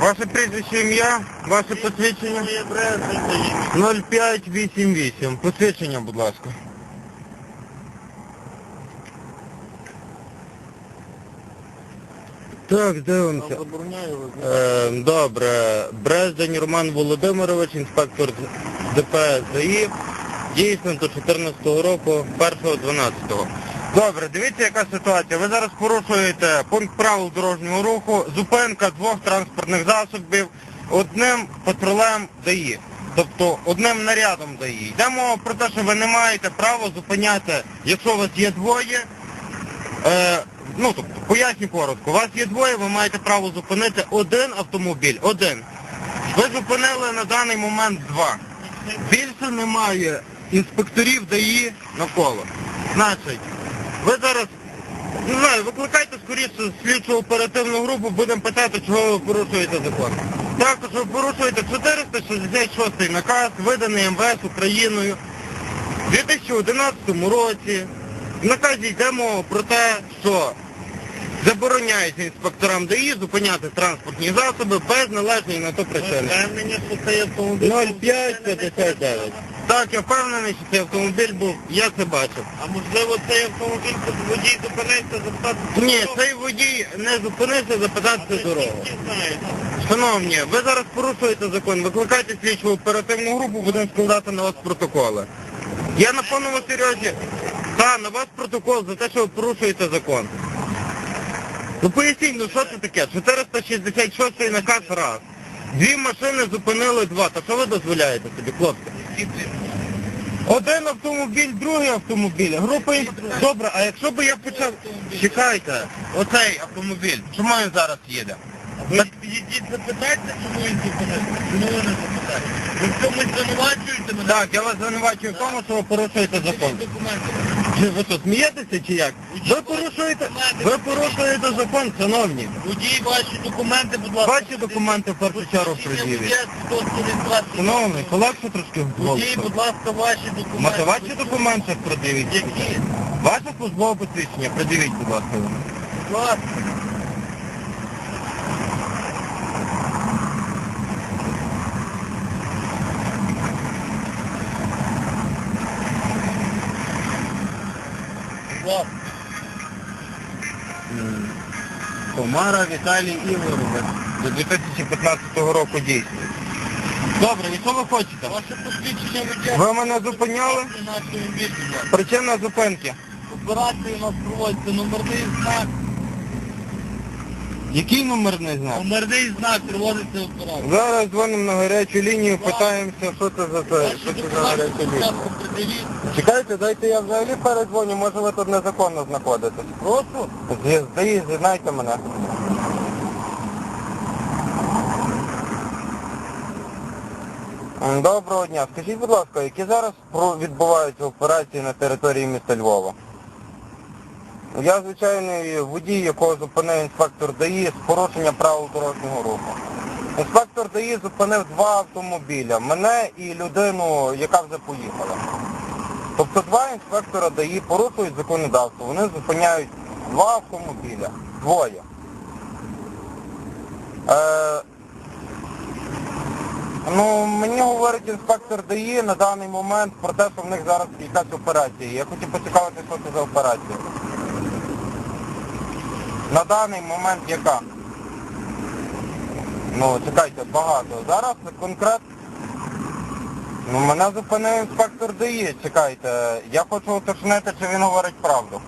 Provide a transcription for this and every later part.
Ваше прізвище ім'я, ваше посвідчення? Моє брезент. 0588. Посвідчення, будь ласка. Так, дивимося. Е, добре. Брездень Роман Володимирович, інспектор ДПС ЗАІ. Дійсно до 14-го року, 1.12. Добре, дивіться, яка ситуація. Ви зараз порушуєте пункт правил дорожнього руху, зупинка двох транспортних засобів одним патрулем ДАІ. Тобто одним нарядом ДАІ. Йде мова про те, що ви не маєте права зупиняти, якщо у вас є двоє, Е, ну, тобто, поясню коротко. У вас є двоє, ви маєте право зупинити один автомобіль. Один. Ви зупинили на даний момент два. Більше немає інспекторів ДАІ навколо. Значить, ви зараз, не знаю, викликайте скоріше слідчу оперативну групу, будемо питати, чого ви порушуєте закон. Також ви порушуєте 466 наказ, виданий МВС Україною у 2011 році. В наказі йде мова про те, що забороняється інспекторам ДАІ зупиняти транспортні засоби без належної на то причини. Впевнені, що цей автомобіль... 0559. Так, я впевнений, що цей автомобіль був, я це бачив. А можливо цей автомобіль водій зупинився запитати... Ні, цей водій не зупинився запитати дорогу. Шановні, ви зараз порушуєте закон, викликайте слідчу оперативну групу, будемо складати на вас протоколи. Я на повному серйозі. Та, на вас протокол за те, що ви порушуєте закон. Ну поясніть, ну що це таке? 466 наказ раз. Дві машини зупинили два. Та що ви дозволяєте собі, хлопці? Один автомобіль, другий автомобіль. Група інс- Добре, а якщо б я почав... Чекайте, оцей автомобіль, чому він зараз їде? Ви підійдіть запитайте, чому він зупинився. Чому ви не запитаєте? Ви в чомусь звинувачуєте мене? Так, я вас звинувачую в тому, що ви порушуєте закон. Документи. Чи ви що, смієтеся чи як? Ви порушуєте, ви порушуєте закон, шановні. Водій, ваші документи, будь ласка. Ваші документи в першу чергу пред'явіть. Шановний, полегше трошки голос. Водій, будь ласка, ваші документи. Мати ваші документи пред'явіть. Які? Ваше службове посвідчення, пред'явіть, будь ласка. Будь ласка. Будь. Комара Віталій Ігорович. До 2015 року дійсно. Добре, і що ви хочете? Ваше посвідчення водія. Ви мене зупиняли? На автомобіль. Причина зупинки. Операції у нас проводиться номерний знак. Який номерний знак? Номерний знак проводиться операція. Зараз дзвонимо на гарячу лінію, питаємося, що це за це, що це за гаряча лінія. Чекайте, дайте я взагалі передзвоню, може ви тут незаконно знаходитесь. Прошу. З'їзд- З'їзд, з'єднайте мене. Доброго дня. Скажіть, будь ласка, які зараз відбуваються операції на території міста Львова? Я звичайний водій, якого зупинив інспектор ДАІ з порушення правил дорожнього руху. Інспектор ДАІ зупинив два автомобіля, мене і людину, яка вже поїхала. Тобто два інспектора ДАІ порушують законодавство, вони зупиняють два автомобіля, двоє. Е, ну, мені говорить інспектор ДАІ на даний момент про те, що в них зараз якась операція. Я хотів поцікавити, що це за операція. На даний момент яка? Ну, чекайте, багато. Зараз конкретно Ну, мене зупинив інспектор ДАІ, чекайте. Я хочу уточнити, чи він говорить правду.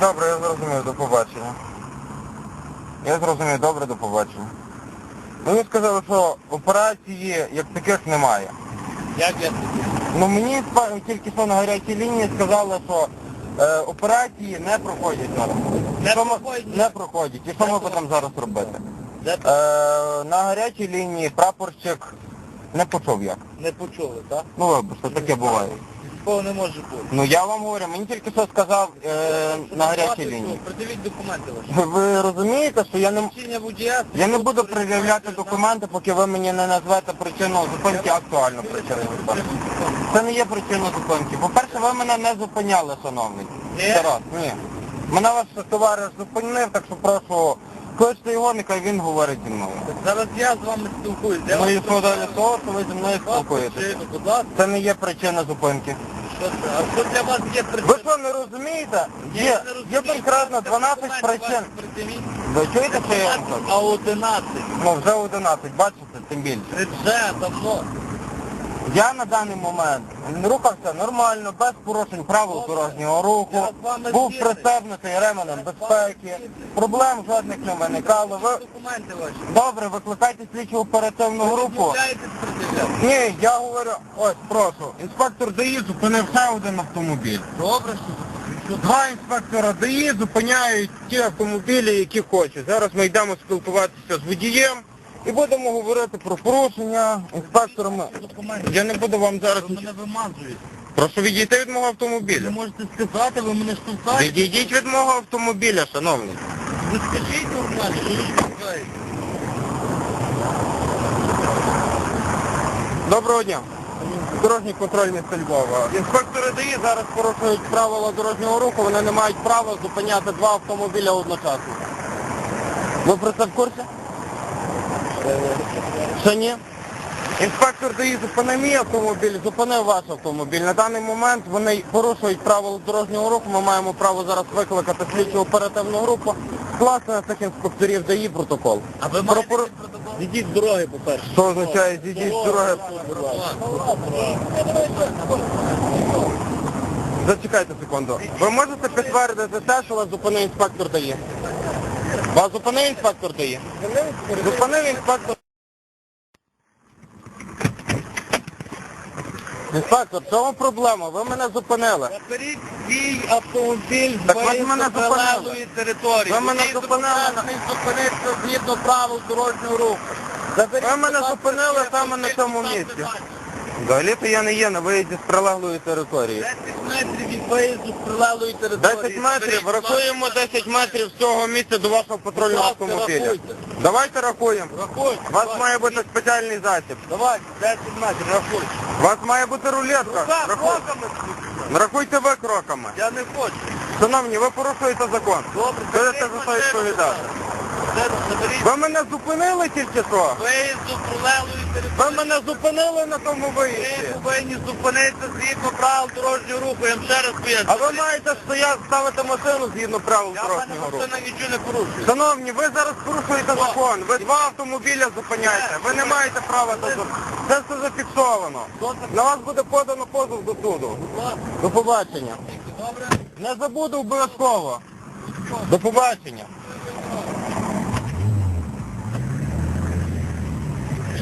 Добре, я зрозумів, до побачення. Я зрозумів, добре, до побачення. Ну, ви сказали, що операції як таких немає. Як я Ну мені тільки що на гарячій лінії сказали, що е, операції не проходять зараз. Не Що ми- проходять? Не проходять. І що ми будемо зараз робити? Де Е, на гарячій лінії прапорщик не почув як. не почули, так? Ну вибачте, таке буває. Такого не може бути. Ну я вам говорю, мені тільки що сказав е, на гарячій лінії. Придивіть документи ваші. Ви розумієте, що я не Вчення водія. я не буду пред'являти документи, поки ви мені не назвете причину зупинки, актуальну причину зупинки. Це не є причиною зупинки. По-перше, ви мене не зупиняли, шановний. Ні? Тарас, ні. Мене ваш товариш зупинив, так що прошу, кличте його, нехай він говорить зі мною. Зараз я з вами спілкуюсь. Я Ну і що далі з того, що ви зі мною спілкуєтеся? Будь ласка. Це не є причина зупинки. Що це? А що для вас є причина? Ви що, не розумієте? Я Є, не розумію. є конкретно 12 Документи причин. Ви чуєте, що я вам кажу? А 11. Ну, вже 11, бачите, тим більше. Вже давно. Я на даний момент рухався нормально, без порушень правил дорожнього руху, був пристебнутий ременем безпеки, проблем жодних не виникало. Ви добре, викликайте слідчу оперативну групу. Ні, я говорю, ось прошу, інспектор ДАІ зупинив ще один автомобіль. Добре, що що Два інспектора ДАІ зупиняють ті автомобілі, які хочуть. Зараз ми йдемо спілкуватися з водієм і будемо говорити про порушення інспекторами. документи. Я не буду вам зараз Ви мене вимазуєте. Прошу відійти від мого Ви автомобіля. можете сказати, ви мене штовхаєте. Відійдіть від мого автомобіля, шановний. Ви скажіть нормально, що ви штовхаєте. Доброго дня. Дорожній контроль міста Львова. Інспектори ДАІ зараз порушують правила дорожнього руху, вони не мають права зупиняти два автомобіля одночасно. Ви про це в курсі? Ні? Інспектор ДАІ зупинив мій автомобіль, зупинив ваш автомобіль. На даний момент вони порушують правила дорожнього руху. Ми маємо право зараз викликати слідчу оперативну групу, скласти на цих інспекторів ДАІ протокол. А ви маєте пору- протокол? Зійдіть з дороги, по-перше. Що означає зійдіть з дороги? Зачекайте секунду. Ви можете підтвердити те, що вас зупинив інспектор дає? Вас зупинив інспектор дає? Зупинив інспектор. Інспектор, в чому проблема? Ви мене зупинили. Заберіть свій автомобіль з Так ви мене прилеглої території. Ви мене зупинили. зупинитися згідно правил дорожнього руху. Заберіть, Ви мене будь ласка, зупинили саме на цьому місці. Взагалі-то я не є на виїзді з прилеглої території. 10 метрів від виїзду з прилеглої території. 10 метрів, рахуємо 10 метрів з цього місця до вашого патрульного Будь ласка, автомобіля. рахуйте. Давайте рахуємо. Рахуйте. У вас має бути спеціальний засіб. Давай, 10 метрів, рахуйте. У вас має бути рулетка. Рахуй- кроками. Рахуйте ви кроками. Я не хочу. Шановні, ви порушуєте закон. Добре, Будете за це відповідати. Ви мене зупинили тільки що? виїзду з прилеглої території. Ви мене зупинили на тому Ви повинні зупинитися згідно правил дорожнього руху, я вам ще раз поясню. А ви маєте стояти, ставити машину згідно правил Я дорожнього руху. машина нічого не порушує. Шановні, ви зараз порушуєте закон. Ви два автомобіля зупиняєте. Ви не маєте права до. Це все зафіксовано. На вас буде подано позов до суду. До побачення. Добре? Не забуду обов'язково. До побачення.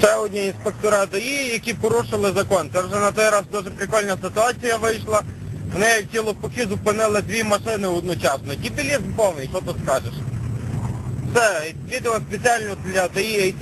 Ще одні інспектора ДАІ, які порушили закон. Це вже на той раз дуже прикольна ситуація вийшла. Вони як тілопухи зупинили дві машини одночасно. Дібілізм повний, що тут скажеш. Це відео спеціально для ДАІ